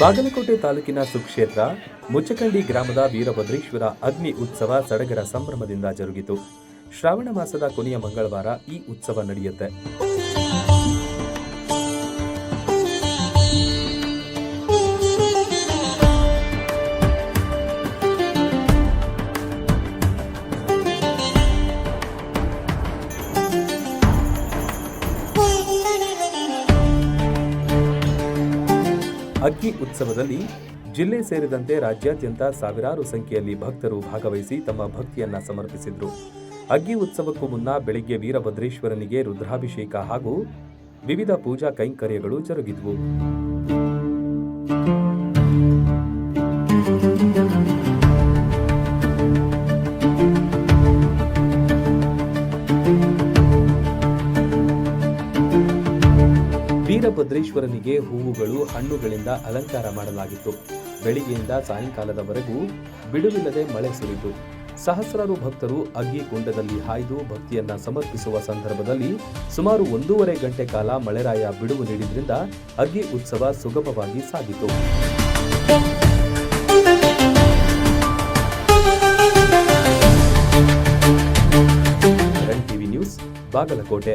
ಬಾಗಲಕೋಟೆ ತಾಲೂಕಿನ ಸುಕ್ಷೇತ್ರ ಮುಚ್ಚಕಂಡಿ ಗ್ರಾಮದ ವೀರಭದ್ರೇಶ್ವರ ಅಗ್ನಿ ಉತ್ಸವ ಸಡಗರ ಸಂಭ್ರಮದಿಂದ ಜರುಗಿತು. ಶ್ರಾವಣ ಮಾಸದ ಕೊನೆಯ ಮಂಗಳವಾರ ಈ ಉತ್ಸವ ನಡೆಯುತ್ತೆ. ಅಗ್ನಿ ಉತ್ಸವದಲ್ಲಿ ಜಿಲ್ಲೆ ಸೇರಿದಂತೆ ರಾಜ್ಯಾದ್ಯಂತ ಸಾವಿರಾರು ಸಂಖ್ಯೆಯಲ್ಲಿ ಭಕ್ತರು ಭಾಗವಹಿಸಿ ತಮ್ಮ ಭಕ್ತಿಯನ್ನ ಸಮರ್ಪಿಸಿದರು. ಅಗ್ಗಿ ಉತ್ಸವಕ್ಕೂ ಮುನ್ನ ಬೆಳಿಗ್ಗೆ ವೀರಭದ್ರೇಶ್ವರನಿಗೆ ರುದ್ರಾಭಿಷೇಕ ಹಾಗೂ ವಿವಿಧ ಪೂಜಾ ಕೈಂಕರ್ಯಗಳು ಜರುಗಿದ್ವು. ವೀರಭದ್ರೇಶ್ವರನಿಗೆ ಹೂವುಗಳು, ಹಣ್ಣುಗಳಿಂದ ಅಲಂಕಾರ ಮಾಡಲಾಗಿತ್ತು. ಬೆಳಿಗ್ಗೆಯಿಂದ ಸಾಯಂಕಾಲದವರೆಗೂ ಬಿಡುವಿಲ್ಲದೆ ಮಳೆ ಸುರಿತು ಸಹಸ್ರಾರು ಭಕ್ತರು ಅಗ್ಗಿ ಕುಂಡದಲ್ಲಿ ಹಾಯ್ದು ಭಕ್ತಿಯನ್ನ ಸಮರ್ಪಿಸುವ ಸಂದರ್ಭದಲ್ಲಿ ಸುಮಾರು ಒಂದೂವರೆ ಗಂಟೆ ಕಾಲ ಮಳೆರಾಯ ಬಿಡುವು ನೀಡಿದ್ರಿಂದ ಅಗ್ಗಿ ಉತ್ಸವ ಸುಗಮವಾಗಿ ಸಾಗಿತು. ನ್ಯೂಸ್, ಬಾಗಲಕೋಟೆ.